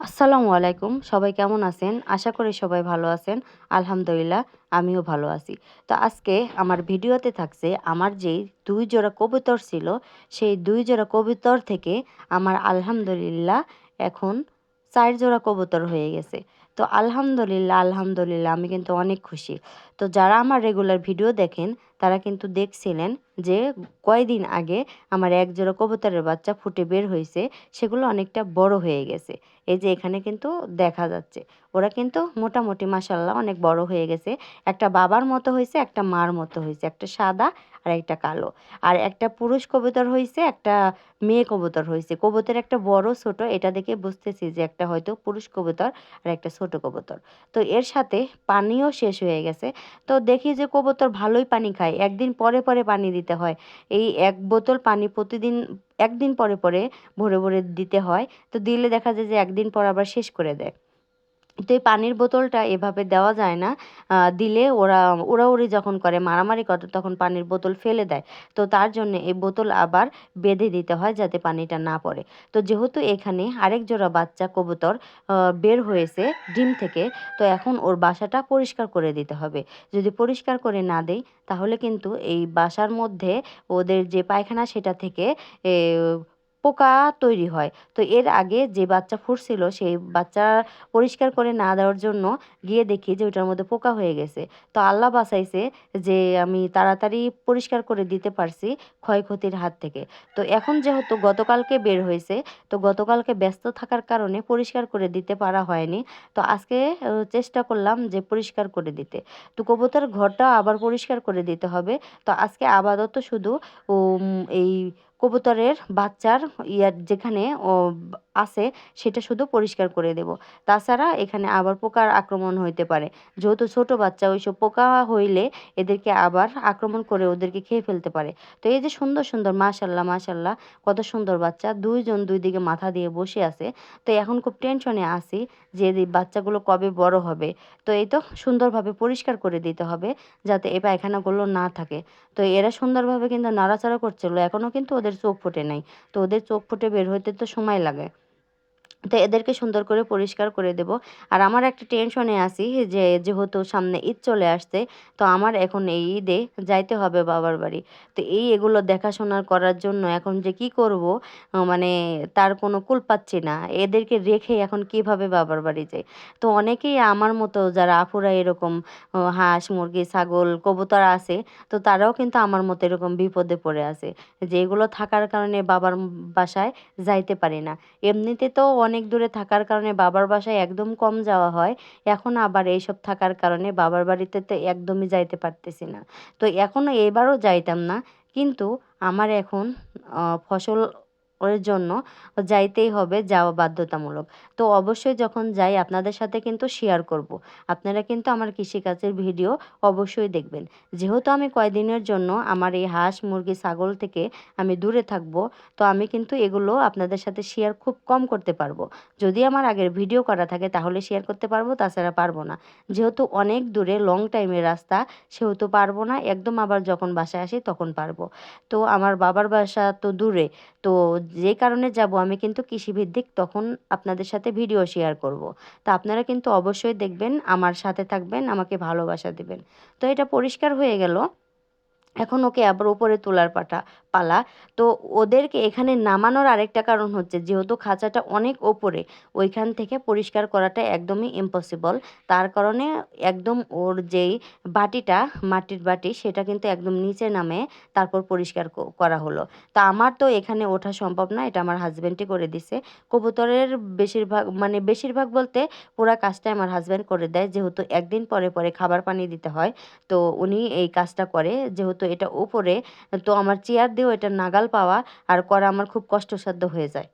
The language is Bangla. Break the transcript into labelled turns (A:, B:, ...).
A: আসসালামু আলাইকুম, সবাই কেমন আছেন? আশা করি সবাই ভালো আছেন। আলহামদুলিল্লাহ, আমিও ভালো আছি। তো আজকে আমার ভিডিওতে থাকছে আমার যেই দুই জোড়া কবুতর ছিল, সেই দুই জোড়া কবুতর থেকে আমার আলহামদুলিল্লাহ এখন চার জোড়া কবুতর হয়ে গেছে। তো আলহামদুলিল্লাহ আলহামদুলিল্লাহ, আমি কিন্তু অনেক খুশি। তো যারা আমার রেগুলার ভিডিও দেখেন, তারা কিন্তু দেখছিলেন যে কয়দিন আগে আমার এক জোড়া কবুতরের বাচ্চা ফুটে বের হয়েছে, সেগুলো অনেকটা বড় হয়ে গেছে। এই যে এখানে কিন্তু দেখা যাচ্ছে, ওরা কিন্তু মোটামুটি মাসাল্লাহ অনেক বড় হয়ে গেছে। একটা বাবার মতো হয়েছে, একটা মার মতো হয়েছে, একটা সাদা আর একটা কালো। আর একটা পুরুষ কবুতর হয়েছে, একটা মেয়ে কবুতর হয়েছে। কবুতর একটা বড়, ছোট, এটা দেখে বুঝতেছি যে একটা হয়তো পুরুষ কবুতর আর একটা ছোট কবুতর। তো এর সাথে পানিও শেষ হয়ে গেছে। তো দেখি যে কবুতর ভালোই পানি খায়। একদিন পরে পরে পানি দিতে হয়। এই এক বোতল পানি প্রতিদিন, একদিন পরে পরে ভরে ভরে দিতে হয়। তো দিলে দেখা যায় যে একদিন পর আবার শেষ করে দেয়। তো এই পানির বোতলটা এভাবে দেওয়া যায় না। দিলে ওরা উড়াউড়ি যখন করে মারামারি করে তখন পানির বোতল ফেলে দেয়। তো তার জন্য এই বোতল আবার বেঁধে দিতে হয় যাতে পানিটা না পড়ে। তো যেহেতু এখানে আরেক জোড়া বাচ্চা কবুতর বের হয়েছে ডিম থেকে, তো এখন ওর বাসাটা পরিষ্কার করে দিতে হবে। যদি পরিষ্কার করে না দেই, তাহলে কিন্তু এই বাসার মধ্যে ওদের যে পায়খানা সেটা থেকে পোকা তৈরি হয়। তো এর আগে যে বাচ্চা ফুটছিল, সেই বাচ্চা পরিষ্কার করে না দেওয়ার জন্য গিয়ে দেখি যে ওটার মধ্যে পোকা হয়ে গেছে। তো আল্লাহ বাঁচাইছে যে আমি তাড়াতাড়ি পরিষ্কার করে দিতে পারছি ক্ষয়ক্ষতির হাত থেকে। তো এখন যেহেতু গতকালকে বের হয়েছে, তো গতকালকে ব্যস্ত থাকার কারণে পরিষ্কার করে দিতে পারা হয়নি। তো আজকে চেষ্টা করলাম যে পরিষ্কার করে দিতে। তো কবুতর ঘরটা আবার পরিষ্কার করে দিতে হবে। তো আজকে আপাতত শুধু এই কবুতরের বাচ্চার ইয়ার যেখানে ও আছে সেটা শুধু পরিষ্কার করে দেব। তাছাড়া এখানে আবার পোকার আক্রমণ হইতে পারে। যেহেতু ছোট বাচ্চা, ওইসব পোকা হইলে এদেরকে আবার আক্রমণ করে ওদেরকে খেয়ে ফেলতে পারে। তো এই যে সুন্দর সুন্দর, মাশাল্লাহ মাশাল্লাহ, কত সুন্দর বাচ্চা। দুইজন দুই দিকে মাথা দিয়ে বসে আছে। তো এখন খুব টেনশনে আছি যে বাচ্চাগুলো কবে বড় হবে। তো এই তো সুন্দরভাবে পরিষ্কার করে দিতে হবে যাতে এ পায়খানাগুলো না থাকে। তো এরা সুন্দরভাবে কিন্তু নাড়াচাড়া করছিল। এখনও কিন্তু ওদের চোখ ফোটে নাই। তো ওদের চোখ ফুটে বের হতে তো সময় লাগে। তো এদেরকে সুন্দর করে পরিষ্কার করে দেব। আর আমার একটা টেনশনে আছি যে, যেহেতু সামনে ঈদ চলে আসছে, তো আমার এখন এই ঈদে যাইতে হবে বাবার বাড়ি। তো এই এগুলো দেখাশোনা করার জন্য এখন যে কি করব মানে তার কোনো কুল পাচ্ছি না। এদেরকে রেখে এখন কীভাবে বাবার বাড়ি যাই? তো অনেকেই আমার মতো যারা আফুরা এরকম হাঁস, মুরগি, ছাগল, কবুতর আছে, তো তারাও কিন্তু আমার মতো এরকম বিপদে পড়ে আছে। যে এগুলো থাকার কারণে বাবার বাসায় যাইতে পারি না। এমনিতে তো অনেক অনেক দূরে থাকার কারণে বাবার বাসায় একদম কম যাওয়া হয়। এখন আবার এইসব থাকার কারণে বাবার বাড়িতে তো একদমই যাইতে পারতেছি না। তো এখনও এবারও যাইতাম না। কিন্তু আমার এখন ফসল ওর জন্য যাইতেই হবে যাওয়া বাধ্যতামূলক। তো অবশ্যই যখন যাই আপনাদের সাথে কিন্তু শেয়ার করব। আপনারা কিন্তু আমার কৃষিকাজের ভিডিও অবশ্যই দেখবেন। যেহেতু আমি কয়দিনের জন্য আমার এই হাঁস, মুরগি, ছাগল থেকে আমি দূরে থাকব, তো আমি কিন্তু এগুলো আপনাদের সাথে শেয়ার খুব কম করতে পারব। যদি আমার আগের ভিডিও করা থাকে তাহলে শেয়ার করতে পারব, তাছাড়া পারব না। যেহেতু অনেক দূরে লং টাইমের রাস্তা, সেহেতু পারব না, একদম আবার যখন বাসায় আসি তখন পারব। তো আমার বাবার বাসা তো দূরে, তো যে কারণে যাব আমি কিন্তু কৃষিভিত্তিক, তখন আপনাদের সাথে ভিডিও শেয়ার করব। তা আপনারা কিন্তু অবশ্যই দেখবেন, আমার সাথে থাকবেন, আমাকে ভালোবাসা দেবেন। তো এটা পরিষ্কার হয়ে গেল। এখন ওকে আবার উপরে তোলার পাটা। পালা। তো ওদেরকে এখানে নামানোর আরেকটা কারণ হচ্ছে, যেহেতু খাঁচাটা অনেক ওপরে, ওইখান থেকে পরিষ্কার করাটা একদমই ইম্পসিবল তার কারণে একদম ওর যেই বাটিটা, মাটির বাটি, সেটা কিন্তু একদম নিচে নামে তারপর পরিষ্কার করা হলো। তা আমার তো এখানে ওঠা সম্ভব না, এটা আমার হাজব্যান্ডই করে দিছে। কবুতরের বেশিরভাগ মানে বেশিরভাগ বলতে পুরা কাজটা আমার হাজব্যান্ড করে দেয়, যেহেতু একদিন পরে পরে খাবার পানি দিতে হয়। তো উনি এই কাজটা করে, যেহেতু এটা ওপরে, তো আমার চেয়ার দিয়েও এটা নাগাল পাওয়া আর করা আমার খুব কষ্টসাধ্য হয়ে যায়।